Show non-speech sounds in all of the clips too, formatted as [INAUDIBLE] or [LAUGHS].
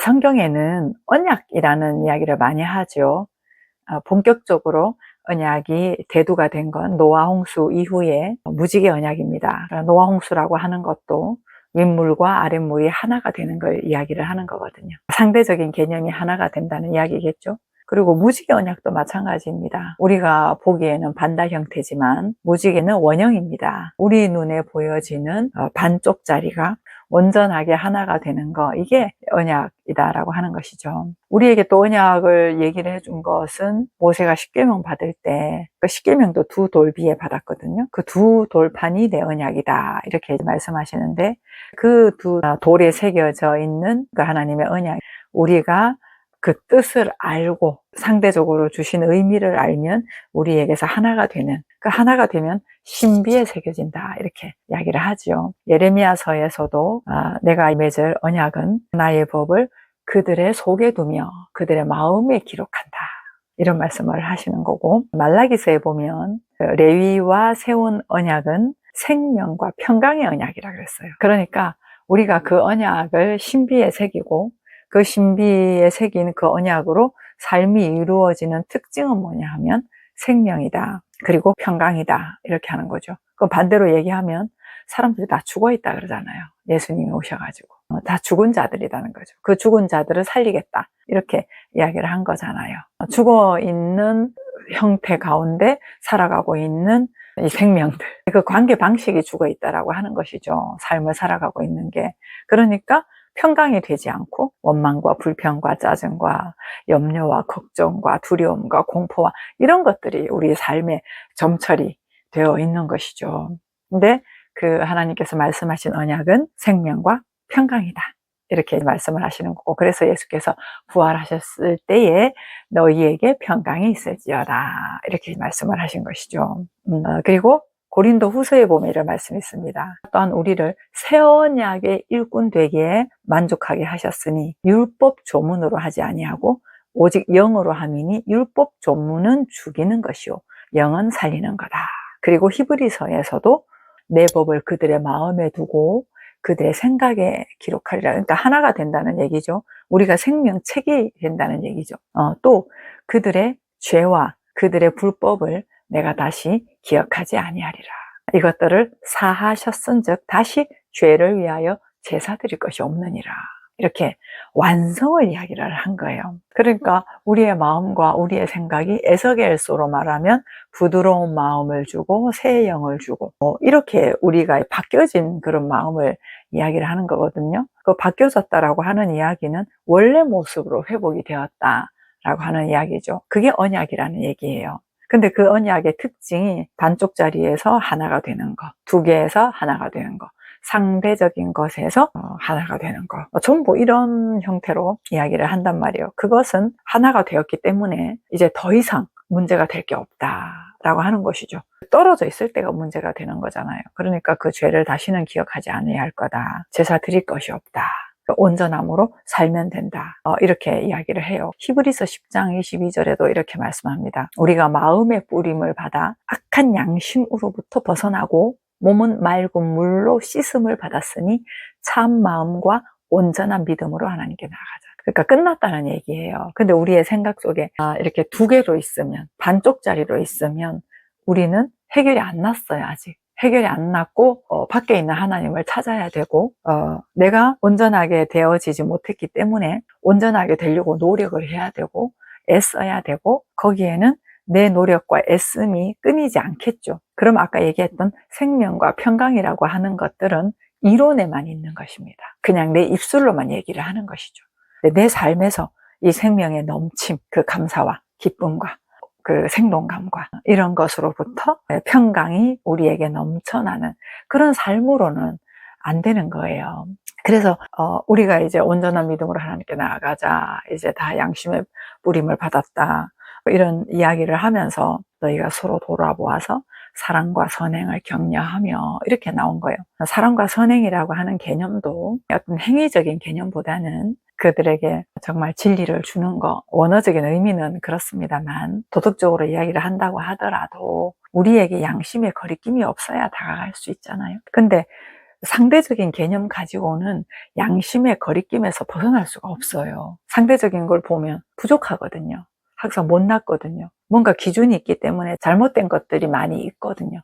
성경에는 언약이라는 이야기를 많이 하죠. 어, 본격적으로 언약이 대두가 된 건 노아 홍수 이후에 무지개 언약입니다. 노아 홍수라고 하는 것도 윗물과 아랫물이 하나가 되는 걸 이야기를 하는 거거든요. 상대적인 개념이 하나가 된다는 이야기겠죠. 그리고 무지개 언약도 마찬가지입니다. 우리가 보기에는 반다 형태지만 무지개는 원형입니다. 우리 눈에 보여지는 어, 반쪽짜리가 온전하게 하나가 되는 거 이게 언약이다라고 하는 것이죠. 우리에게 또 언약을 얘기를 해준 것은 모세가 십계명 받을 때 그 십계명도 두 돌비에 받았거든요. 그 두 돌판이 내 언약이다 이렇게 말씀하시는데 그 두 돌에 새겨져 있는 그 하나님의 언약 우리가 그 뜻을 알고 상대적으로 주신 의미를 알면 우리에게서 하나가 되는 그 하나가 되면 신비에 새겨진다 이렇게 이야기를 하죠. 예레미야서에서도 아, 내가 맺을 언약은 나의 법을 그들의 속에 두며 그들의 마음에 기록한다. 이런 말씀을 하시는 거고 말라기서에 보면 그 레위와 세운 언약은 생명과 평강의 언약이라 그랬어요. 그러니까 우리가 그 언약을 신비에 새기고 그 신비에 새긴 그 언약으로 삶이 이루어지는 특징은 뭐냐 하면 생명이다. 그리고 평강이다. 이렇게 하는 거죠. 그 반대로 얘기하면 사람들이 다 죽어 있다 그러잖아요. 예수님이 오셔가지고. 어, 다 죽은 자들이라는 거죠. 그 죽은 자들을 살리겠다. 이렇게 이야기를 한 거잖아요. 죽어 있는 형태 가운데 살아가고 있는 이 생명들. 그 관계 방식이 죽어 있다라고 하는 것이죠. 삶을 살아가고 있는 게. 그러니까 평강이 되지 않고 원망과 불평과 짜증과 염려와 걱정과 두려움과 공포와 이런 것들이 우리 삶에 점철이 되어 있는 것이죠. 근데 그 하나님께서 말씀하신 언약은 생명과 평강이다. 이렇게 말씀을 하시는 거고 그래서 예수께서 부활하셨을 때에 너희에게 평강이 있을지어다 이렇게 말씀을 하신 것이죠. 음, 어, 그리고 고린도 후서에 보면 이런 말씀이 있습니다. 또한 우리를 새 언약의 일꾼 되기에 만족하게 하셨으니 율법 조문으로 하지 아니하고 오직 영으로 함이니 율법 조문은 죽이는 것이요 영은 살리는 거다. 그리고 히브리서에서도 내 법을 그들의 마음에 두고 그들의 생각에 기록하리라. 그러니까 하나가 된다는 얘기죠. 우리가 생명책이 된다는 얘기죠. 어, 또 그들의 죄와 그들의 불법을 내가 다시 기억하지 아니하리라. 이것들을 사하셨은즉 다시 죄를 위하여 제사 드릴 것이 없느니라. 이렇게 완성을 이야기를 한 거예요. 그러니까 우리의 마음과 우리의 생각이 에서겔소로 말하면 부드러운 마음을 주고 새 영을 주고 뭐 이렇게 우리가 바뀌어진 그런 마음을 이야기를 하는 거거든요. 그 바뀌어졌다라고 하는 이야기는 원래 모습으로 회복이 되었다라고 하는 이야기죠. 그게 언약이라는 얘기예요. 근데 그 언약의 특징이 반쪽짜리에서 하나가 되는 거, 두 개에서 하나가 되는 거, 상대적인 것에서 어, 하나가 되는 거. 어, 전부 이런 형태로 이야기를 한단 말이에요. 그것은 하나가 되었기 때문에 이제 더 이상 문제가 될 게 없다라고 하는 것이죠. 떨어져 있을 때가 문제가 되는 거잖아요. 그러니까 그 죄를 다시는 기억하지 않아야 할 거다. 제사 드릴 것이 없다. 온전함으로 살면 된다. 어, 이렇게 이야기를 해요. 히브리서 10장 22절에도 이렇게 말씀합니다. 우리가 마음의 뿌림을 받아 악한 양심으로부터 벗어나고 몸은 맑은 물로 씻음을 받았으니 참 마음과 온전한 믿음으로 하나님께 나아가자. 그러니까 끝났다는 얘기예요. 근데 우리의 생각 속에 아, 이렇게 두 개로 있으면 반쪽짜리로 있으면 우리는 해결이 안 났어요 아직. 해결이 안 났고 어, 밖에 있는 하나님을 찾아야 되고 어, 내가 온전하게 되어지지 못했기 때문에 온전하게 되려고 노력을 해야 되고 애써야 되고 거기에는 내 노력과 애씀이 끊이지 않겠죠. 그럼 아까 얘기했던 생명과 평강이라고 하는 것들은 이론에만 있는 것입니다. 그냥 내 입술로만 얘기를 하는 것이죠. 내 삶에서 이 생명의 넘침, 그 감사와 기쁨과 그 생동감과 이런 것으로부터 평강이 우리에게 넘쳐나는 그런 삶으로는 안 되는 거예요. 그래서 어, 우리가 이제 온전한 믿음으로 하나님께 나아가자. 이제 다 양심의 뿌림을 받았다. 이런 이야기를 하면서 너희가 서로 돌아보아서 사랑과 선행을 격려하며 이렇게 나온 거예요. 사랑과 선행이라고 하는 개념도 어떤 행위적인 개념보다는 그들에게 정말 진리를 주는 거, 원어적인 의미는 그렇습니다만 도덕적으로 이야기를 한다고 하더라도 우리에게 양심의 거리낌이 없어야 다가갈 수 있잖아요. 근데 상대적인 개념 가지고는 양심의 거리낌에서 벗어날 수가 없어요. 상대적인 걸 보면 부족하거든요. 항상 못났거든요. 뭔가 기준이 있기 때문에 잘못된 것들이 많이 있거든요.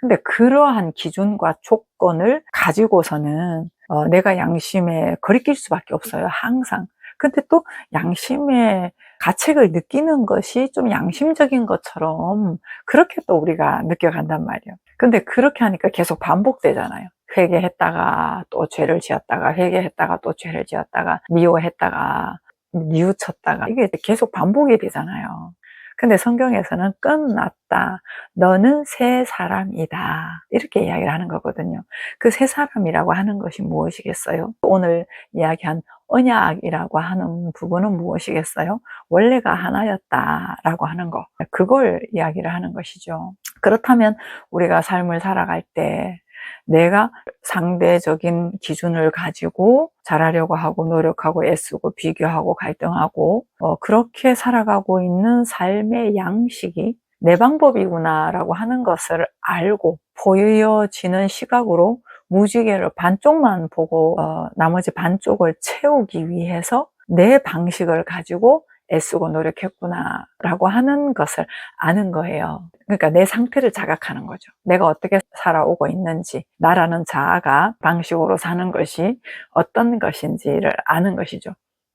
근데 그러한 기준과 조건을 가지고서는 어, 내가 양심에 거리낄 수밖에 없어요. 항상. 근데 또 양심의 가책을 느끼는 것이 좀 양심적인 것처럼 그렇게 또 우리가 느껴간단 말이에요. 근데 그렇게 하니까 계속 반복되잖아요. 회개했다가 또 죄를 지었다가 회개했다가 또 죄를 지었다가 미워했다가 뉘우쳤다가 이게 계속 반복이 되잖아요. 근데 성경에서는 끝났다. 너는 새 사람이다. 이렇게 이야기를 하는 거거든요. 그 새 사람이라고 하는 것이 무엇이겠어요? 오늘 이야기한 언약이라고 하는 부분은 무엇이겠어요? 원래가 하나였다라고 하는 거. 그걸 이야기를 하는 것이죠. 그렇다면 우리가 삶을 살아갈 때 내가 상대적인 기준을 가지고 잘하려고 하고 노력하고 애쓰고 비교하고 갈등하고 어, 그렇게 살아가고 있는 삶의 양식이 내 방법이구나라고 하는 것을 알고 보여지는 시각으로 무지개를 반쪽만 보고 어, 나머지 반쪽을 채우기 위해서 내 방식을 가지고 애쓰고 노력했구나라고 하는 것을 아는 거예요. 그러니까 내 상태를 자각하는 거죠. 내가 어떻게 살아오고 있는지, 나라는 자아가 방식으로 사는 것이 어떤 것인지를 아는 것이죠.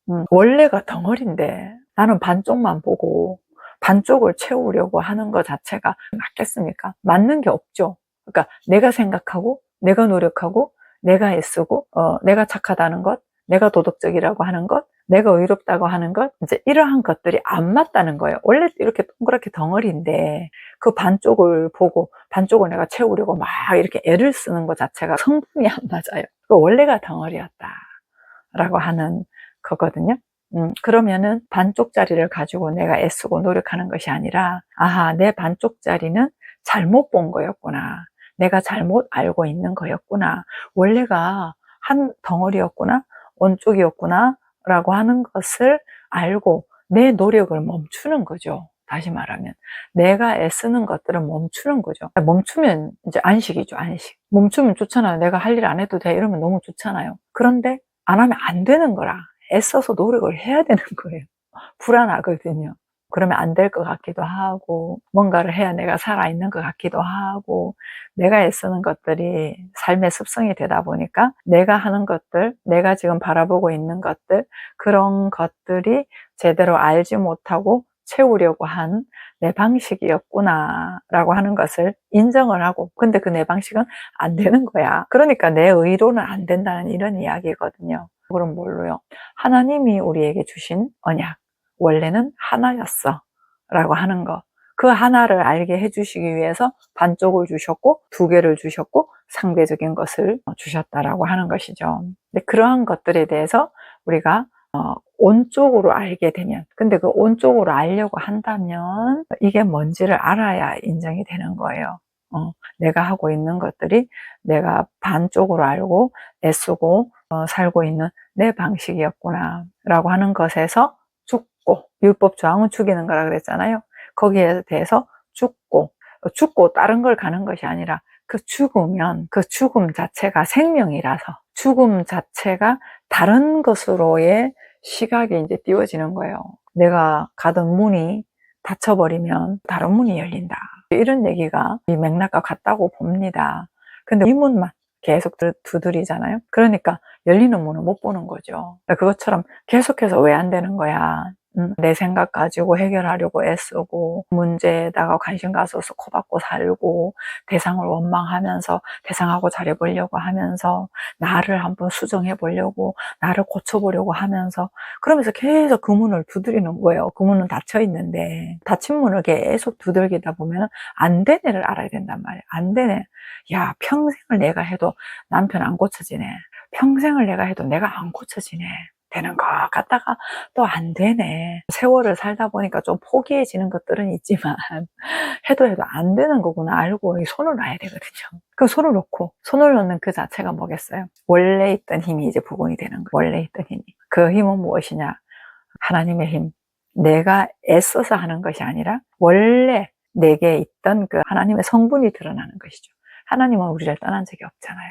음, 원래가 덩어리인데 나는 반쪽만 보고 반쪽을 채우려고 하는 것 자체가 맞겠습니까? 맞는 게 없죠. 그러니까 내가 생각하고, 내가 노력하고, 내가 애쓰고, 어, 내가 착하다는 것, 내가 도덕적이라고 하는 것, 내가 의롭다고 하는 것, 이제 이러한 것들이 안 맞다는 거예요. 원래 이렇게 동그랗게 덩어리인데 그 반쪽을 보고 반쪽을 내가 채우려고 막 이렇게 애를 쓰는 것 자체가 성분이 안 맞아요. 그 원래가 덩어리였다라고 하는 거거든요. 음, 그러면은 반쪽짜리를 가지고 내가 애쓰고 노력하는 것이 아니라, 아하, 내 반쪽짜리는 잘못 본 거였구나. 내가 잘못 알고 있는 거였구나. 원래가 한 덩어리였구나. 온쪽이었구나. 라고 하는 것을 알고 내 노력을 멈추는 거죠. 다시 말하면 내가 애쓰는 것들은 멈추는 거죠. 멈추면 이제 안식이죠, 안식. 멈추면 좋잖아요. 내가 할 일 안 해도 돼. 이러면 너무 좋잖아요. 그런데 안 하면 안 되는 거라. 애써서 노력을 해야 되는 거예요. 불안하거든요. 그러면 안 될 것 같기도 하고, 뭔가를 해야 내가 살아 있는 것 같기도 하고, 내가 애쓰는 것들이 삶의 습성이 되다 보니까 내가 하는 것들, 내가 지금 바라보고 있는 것들, 그런 것들이 제대로 알지 못하고 채우려고 한 내 방식이었구나 라고 하는 것을 인정을 하고 근데 그 내 방식은 안 되는 거야. 그러니까 내 의도는 안 된다는 이런 이야기거든요. 그럼 뭘로요? 하나님이 우리에게 주신 언약 원래는 하나였어 라고 하는 거. 그 하나를 알게 해주시기 위해서 반쪽을 주셨고 두 개를 주셨고 상대적인 것을 주셨다라고 하는 것이죠. 근데 그러한 것들에 대해서 우리가 어, 온쪽으로 알게 되면 근데 그 온쪽으로 알려고 한다면 이게 뭔지를 알아야 인정이 되는 거예요. 어, 내가 하고 있는 것들이 내가 반쪽으로 알고 애쓰고 어, 살고 있는 내 방식이었구나 라고 하는 것에서 죽고 율법 저항은 죽이는 거라 그랬잖아요. 거기에 대해서 죽고 죽고 다른 걸 가는 것이 아니라 그 죽으면 그 죽음 자체가 생명이라서 죽음 자체가 다른 것으로의 시각이 이제 띄워지는 거예요. 내가 가던 문이 닫혀버리면 다른 문이 열린다. 이런 얘기가 이 맥락과 같다고 봅니다. 근데 이 문만 계속 두드리잖아요. 그러니까 열리는 문을 못 보는 거죠. 그것처럼 계속해서 왜 안 되는 거야? 음, 내 생각 가지고 해결하려고 애쓰고 문제에다가 관심 가져서 코박고 살고 대상을 원망하면서 대상하고 잘해보려고 하면서 나를 한번 수정해 보려고 나를 고쳐보려고 하면서 그러면서 계속 그 문을 두드리는 거예요. 그 문은 닫혀 있는데 닫힌 문을 계속 두들기다 보면 안 되네를 알아야 된단 말이에요. 안 되네. 야 평생을 내가 해도 남편 안 고쳐지네. 평생을 내가 해도 내가 안 고쳐지네. 되는 것 같다가 또 안 되네. 세월을 살다 보니까 좀 포기해지는 것들은 있지만 [LAUGHS] 해도 해도 안 되는 거구나 알고 손을 놔야 되거든요. 그 손을 놓고 손을 놓는 그 자체가 뭐겠어요? 원래 있던 힘이 이제 복원이 되는 거예요. 원래 있던 힘이. 그 힘은 무엇이냐? 하나님의 힘. 내가 애써서 하는 것이 아니라 원래 내게 있던 그 하나님의 성분이 드러나는 것이죠. 하나님은 우리를 떠난 적이 없잖아요.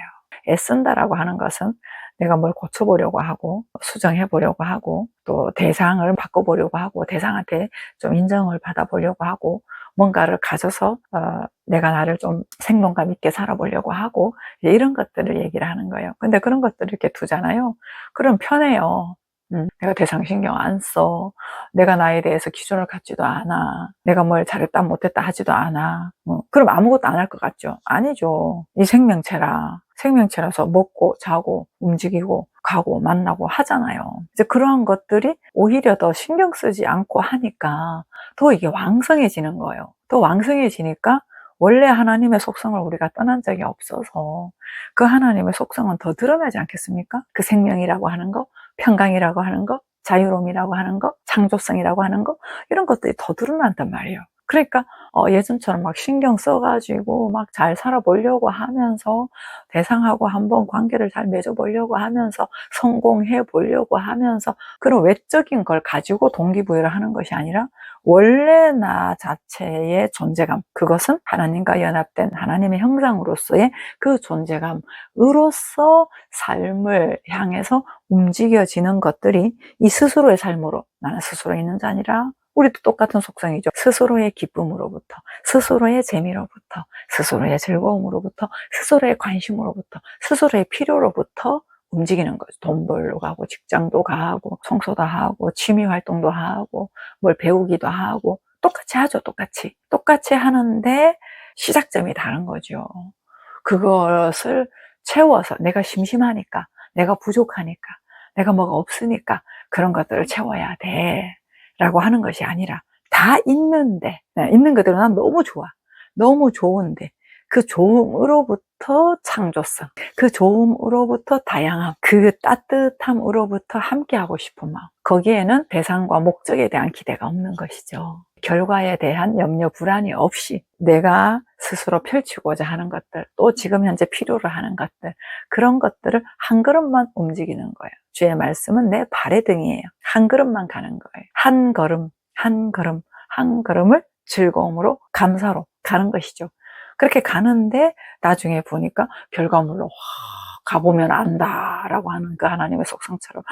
애쓴다라고 하는 것은 내가 뭘 고쳐보려고 하고 수정해 보려고 하고 또 대상을 바꿔보려고 하고 대상한테 좀 인정을 받아보려고 하고 뭔가를 가져서 어, 내가 나를 좀 생동감 있게 살아보려고 하고 이런 것들을 얘기를 하는 거예요. 근데 그런 것들을 이렇게 두잖아요. 그럼 편해요. 음, 내가 대상 신경 안 써. 내가 나에 대해서 기준을 갖지도 않아. 내가 뭘 잘했다 못했다 하지도 않아. 어, 그럼 아무것도 안 할 것 같죠? 아니죠. 이 생명체라. 생명체라서 먹고 자고 움직이고 가고 만나고 하잖아요. 이제 그러한 것들이 오히려 더 신경 쓰지 않고 하니까 더 이게 왕성해지는 거예요. 더 왕성해지니까 원래 하나님의 속성을 우리가 떠난 적이 없어서 그 하나님의 속성은 더 드러나지 않겠습니까? 그 생명이라고 하는 거, 평강이라고 하는 거, 자유로움이라고 하는 거, 창조성이라고 하는 거, 이런 것들이 더 드러난단 말이에요. 그러니까 어, 예전처럼 막 신경 써가지고 막 잘 살아보려고 하면서 대상하고 한번 관계를 잘 맺어보려고 하면서 성공해 보려고 하면서 그런 외적인 걸 가지고 동기부여를 하는 것이 아니라 원래 나 자체의 존재감 그것은 하나님과 연합된 하나님의 형상으로서의 그 존재감으로서 삶을 향해서 움직여지는 것들이 이 스스로의 삶으로 나는 스스로 있는 자 아니라 우리도 똑같은 속성이죠. 스스로의 기쁨으로부터, 스스로의 재미로부터, 스스로의 즐거움으로부터, 스스로의 관심으로부터, 스스로의 필요로부터 움직이는 거죠. 돈 벌러 가고, 직장도 가고, 청소도 하고, 취미 활동도 하고, 뭘 배우기도 하고, 똑같이 하죠, 똑같이. 똑같이 하는데 시작점이 다른 거죠. 그것을 채워서 내가 심심하니까, 내가 부족하니까, 내가 뭐가 없으니까 그런 것들을 채워야 돼. 라고 하는 것이 아니라 다 있는데, 네, 있는 그대로 난 너무 좋아. 너무 좋은데, 그 좋음으로부터 창조성, 그 좋음으로부터 다양함, 그 따뜻함으로부터 함께하고 싶은 마음. 거기에는 대상과 목적에 대한 기대가 없는 것이죠. 결과에 대한 염려, 불안이 없이 내가 스스로 펼치고자 하는 것들, 또 지금 현재 필요로 하는 것들, 그런 것들을 한 걸음만 움직이는 거예요. 주의 말씀은 내 발의 등이에요. 한 걸음만 가는 거예요. 한 걸음, 한 걸음, 한 걸음을 즐거움으로, 감사로 가는 것이죠. 그렇게 가는데 나중에 보니까 결과물로 와, 가보면 안다라고 하는 그 하나님의 속성처럼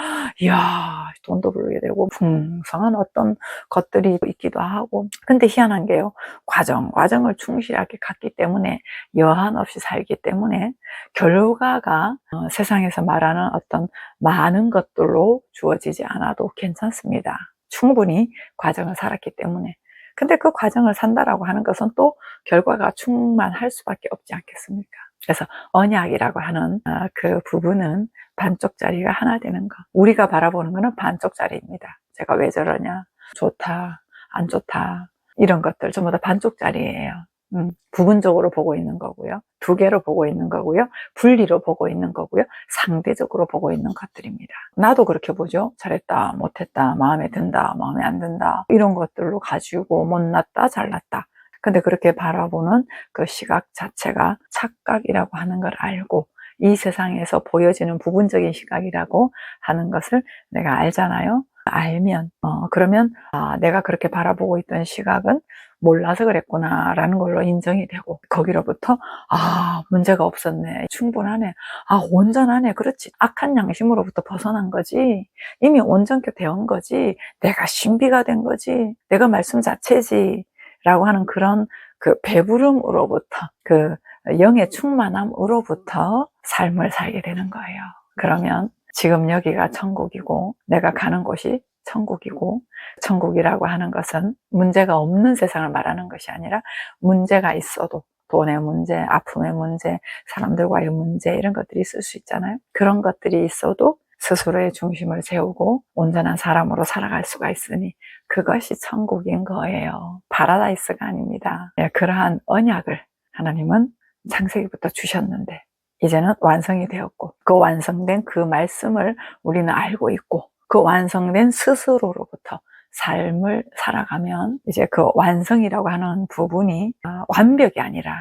이야 돈도 벌게 되고 풍성한 어떤 것들이 있기도 하고. 근데 희한한 게요. 과정 과정을 충실하게 갔기 때문에 여한 없이 살기 때문에 결과가 어, 세상에서 말하는 어떤 많은 것들로 주어지지 않아도 괜찮습니다. 충분히 과정을 살았기 때문에. 근데 그 과정을 산다라고 하는 것은 또 결과가 충만할 수밖에 없지 않겠습니까? 그래서 언약이라고 하는 아, 그 부분은 반쪽짜리가 하나 되는 거. 우리가 바라보는 것은 반쪽짜리입니다. 제가 왜 저러냐? 좋다, 안 좋다. 이런 것들 전부 다 반쪽짜리예요. 음, 부분적으로 보고 있는 거고요. 두 개로 보고 있는 거고요. 분리로 보고 있는 거고요. 상대적으로 보고 있는 것들입니다. 나도 그렇게 보죠. 잘했다, 못했다, 마음에 든다, 마음에 안 든다. 이런 것들로 가지고 못났다, 잘났다. 근데 그렇게 바라보는 그 시각 자체가 착각이라고 하는 걸 알고 이 세상에서 보여지는 부분적인 시각이라고 하는 것을 내가 알잖아요. 알면 어, 그러면 아, 내가 그렇게 바라보고 있던 시각은 몰라서 그랬구나 라는 걸로 인정이 되고 거기로부터 아 문제가 없었네. 충분하네. 아 온전하네. 그렇지. 악한 양심으로부터 벗어난 거지. 이미 온전케 되온 거지. 내가 신비가 된 거지. 내가 말씀 자체지 라고 하는 그런 그 배부름으로부터 그 영의 충만함으로부터 삶을 살게 되는 거예요. 그러면 지금 여기가 천국이고 내가 가는 곳이 천국이고 천국이라고 하는 것은 문제가 없는 세상을 말하는 것이 아니라 문제가 있어도 돈의 문제, 아픔의 문제, 사람들과의 문제 이런 것들이 있을 수 있잖아요. 그런 것들이 있어도 스스로의 중심을 세우고 온전한 사람으로 살아갈 수가 있으니 그것이 천국인 거예요. 파라다이스가 아닙니다. 네, 그러한 언약을 하나님은 창세기부터 주셨는데 이제는 완성이 되었고 그 완성된 그 말씀을 우리는 알고 있고 그 완성된 스스로로부터 삶을 살아가면 이제 그 완성이라고 하는 부분이 아, 완벽이 아니라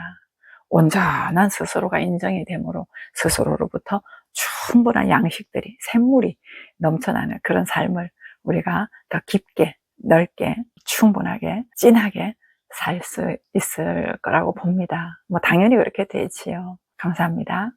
온전한 스스로가 인정이 되므로 스스로로부터 충분한 양식들이 샘물이 넘쳐나는 그런 삶을 우리가 더 깊게 넓게 충분하게 진하게 살 수 있을 거라고 봅니다. 뭐 당연히 그렇게 되지요. 감사합니다.